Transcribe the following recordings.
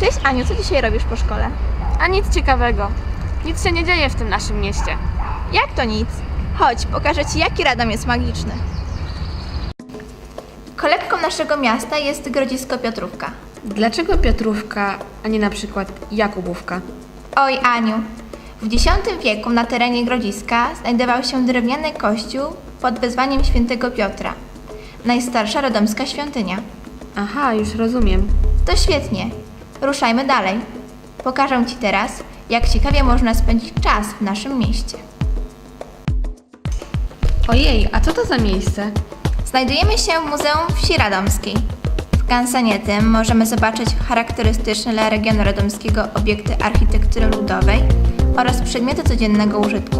Cześć Aniu, co dzisiaj robisz po szkole? A nic ciekawego. Nic się nie dzieje w tym naszym mieście. Jak to nic? Chodź, pokażę Ci, jaki Radom jest magiczny. Kolebką naszego miasta jest Grodzisko Piotrówka. Dlaczego Piotrówka, a nie na przykład Jakubówka? Oj, Aniu, w X wieku na terenie Grodziska znajdował się drewniany kościół pod wezwaniem świętego Piotra. Najstarsza radomska świątynia. Aha, już rozumiem. To świetnie. Ruszajmy dalej. Pokażę Ci teraz, jak ciekawie można spędzić czas w naszym mieście. Ojej, a co to za miejsce? Znajdujemy się w Muzeum Wsi Radomskiej. W kansenie tym możemy zobaczyć charakterystyczne dla regionu radomskiego obiekty architektury ludowej oraz przedmioty codziennego użytku.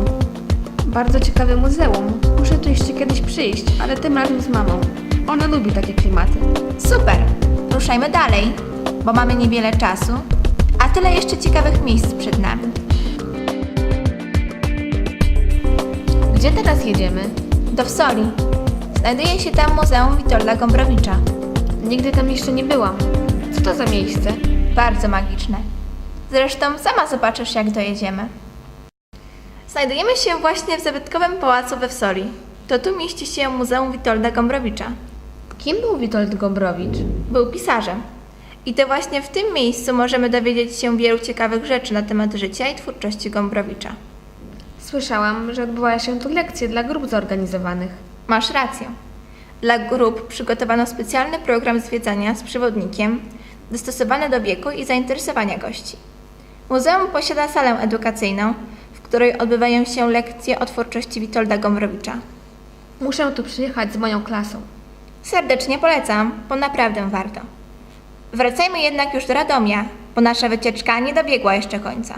Bardzo ciekawe muzeum. Muszę tu jeszcze kiedyś przyjść, ale tym razem z mamą. Ona lubi takie klimaty. Super! Ruszajmy dalej, bo mamy niewiele czasu, a tyle jeszcze ciekawych miejsc przed nami. Gdzie teraz jedziemy? Do Wsoli. Znajduje się tam Muzeum Witolda Gombrowicza. Nigdy tam jeszcze nie byłam. Co to za miejsce? Bardzo magiczne. Zresztą sama zobaczysz, jak dojedziemy. Znajdujemy się właśnie w zabytkowym pałacu we Wsoli. To tu mieści się Muzeum Witolda Gombrowicza. Kim był Witold Gombrowicz? Był pisarzem. I to właśnie w tym miejscu możemy dowiedzieć się wielu ciekawych rzeczy na temat życia i twórczości Gombrowicza. Słyszałam, że odbywają się tu lekcje dla grup zorganizowanych. Masz rację. Dla grup przygotowano specjalny program zwiedzania z przewodnikiem, dostosowany do wieku i zainteresowania gości. Muzeum posiada salę edukacyjną, w której odbywają się lekcje o twórczości Witolda Gombrowicza. Muszę tu przyjechać z moją klasą. Serdecznie polecam, bo naprawdę warto. Wracajmy jednak już do Radomia, bo nasza wycieczka nie dobiegła jeszcze końca.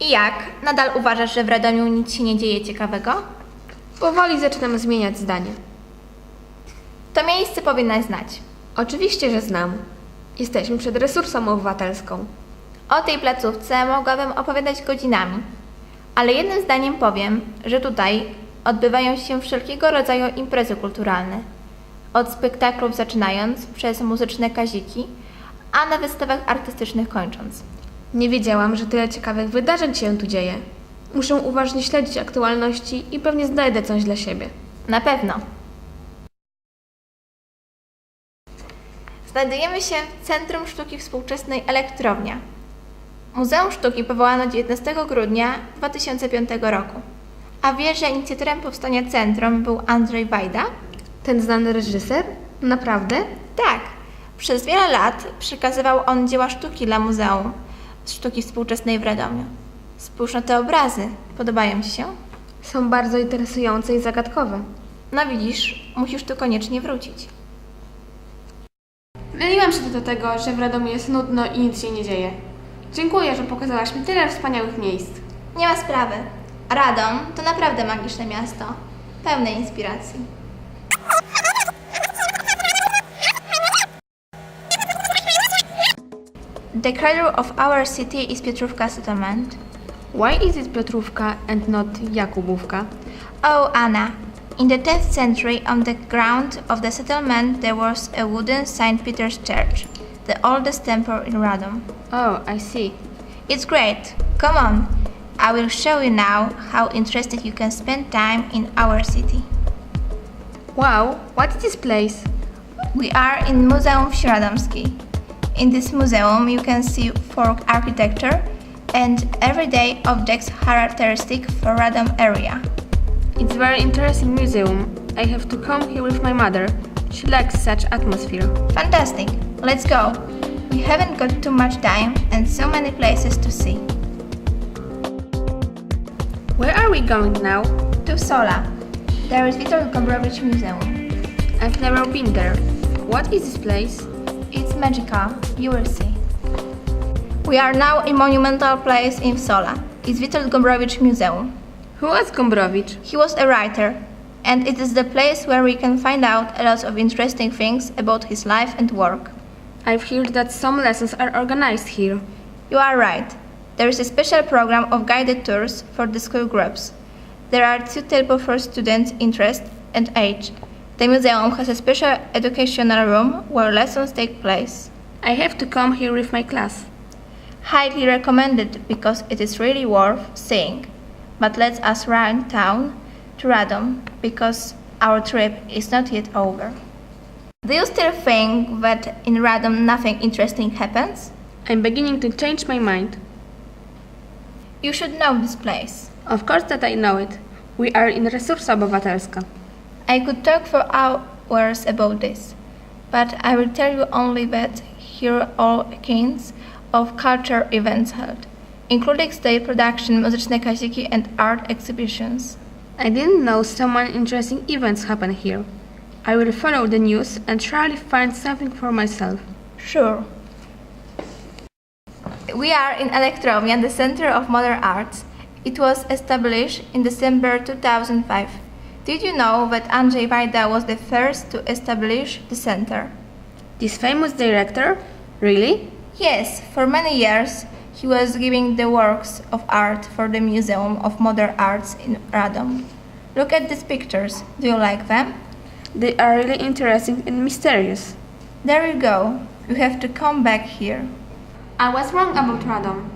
I jak? Nadal uważasz, że w Radomiu nic się nie dzieje ciekawego? Powoli zaczynam zmieniać zdanie. To miejsce powinnaś znać. Oczywiście, że znam. Jesteśmy przed resursą obywatelską. O tej placówce mogłabym opowiadać godzinami, ale jednym zdaniem powiem, że tutaj odbywają się wszelkiego rodzaju imprezy kulturalne. Od spektaklów zaczynając, przez muzyczne kaziki, a na wystawach artystycznych kończąc. Nie wiedziałam, że tyle ciekawych wydarzeń się tu dzieje. Muszę uważnie śledzić aktualności i pewnie znajdę coś dla siebie. Na pewno. Znajdujemy się w Centrum Sztuki Współczesnej Elektrownia. Muzeum Sztuki powołano 19 grudnia 2005 roku. A wiesz, że inicjatorem powstania centrum był Andrzej Wajda? Ten znany reżyser? Naprawdę? Tak. Przez wiele lat przekazywał on dzieła sztuki dla Muzeum Sztuki Współczesnej w Radomiu. Spójrz na te obrazy. Podobają Ci się? Są bardzo interesujące i zagadkowe. No widzisz, musisz tu koniecznie wrócić. Myliłam się do tego, że w Radomiu jest nudno i nic się nie dzieje. Dziękuję, że pokazałaś mi tyle wspaniałych miejsc. Nie ma sprawy. Radom to naprawdę magiczne miasto, pełne inspiracji. The cradle of our city is Piotrówka settlement. Why is it Piotrówka and not Jakubówka? Oh, Anna. In the 10th century, on the ground of the settlement, there was a wooden St. Peter's Church, the oldest temple in Radom. Oh, I see. It's great. Come on. I will show you now how interested you can spend time in our city. Wow, what is this place? We are in Muzeum Wsi Radomskiej. In this museum, you can see folk architecture and everyday objects characteristic for Radom area. It's very interesting museum. I have to come here with my mother. She likes such atmosphere. Fantastic. Let's go. We haven't got too much time and so many places to see. Where are we going now? To Sola. There is Witold Gombrowicz Museum. I've never been there. What is this place? Magical. You will see. We are now in monumental place in Sola. It's Witold Gombrowicz Museum. Who was Gombrowicz? He was a writer, and it is the place where we can find out a lot of interesting things about his life and work. I've heard that some lessons are organized here. You are right. There is a special program of guided tours for the school groups. There are two tables for students' interest and age. The museum has a special educational room where lessons take place. I have to come here with my class. Highly recommended because it is really worth seeing. But let us run town to Radom because our trip is not yet over. Do you still think that in Radom nothing interesting happens? I'm beginning to change my mind. You should know this place. Of course that I know it. We are in Resursa Obywatelska. I could talk for hours about this, but I will tell you only that here are all kinds of culture events held, including stage production, muzyczne kasiki, and art exhibitions. I didn't know so many interesting events happen here. I will follow the news and try to find something for myself. Sure. We are in Elektrownia, the Center of Modern Arts. It was established in December 2005. Did you know that Andrzej Wajda was the first to establish the center? This famous director? Really? Yes, for many years he was giving the works of art for the Museum of Modern Arts in Radom. Look at these pictures. Do you like them? They are really interesting and mysterious. There you go. You have to come back here. I was wrong about Radom.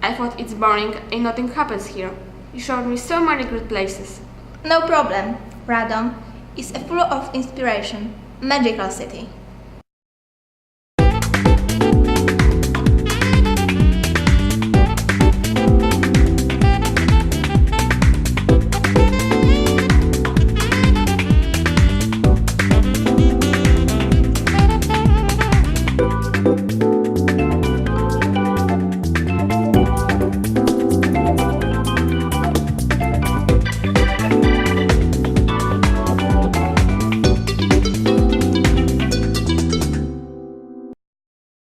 I thought it's boring and nothing happens here. You showed me so many good places. No problem. Radom is a full of inspiration. Magical city.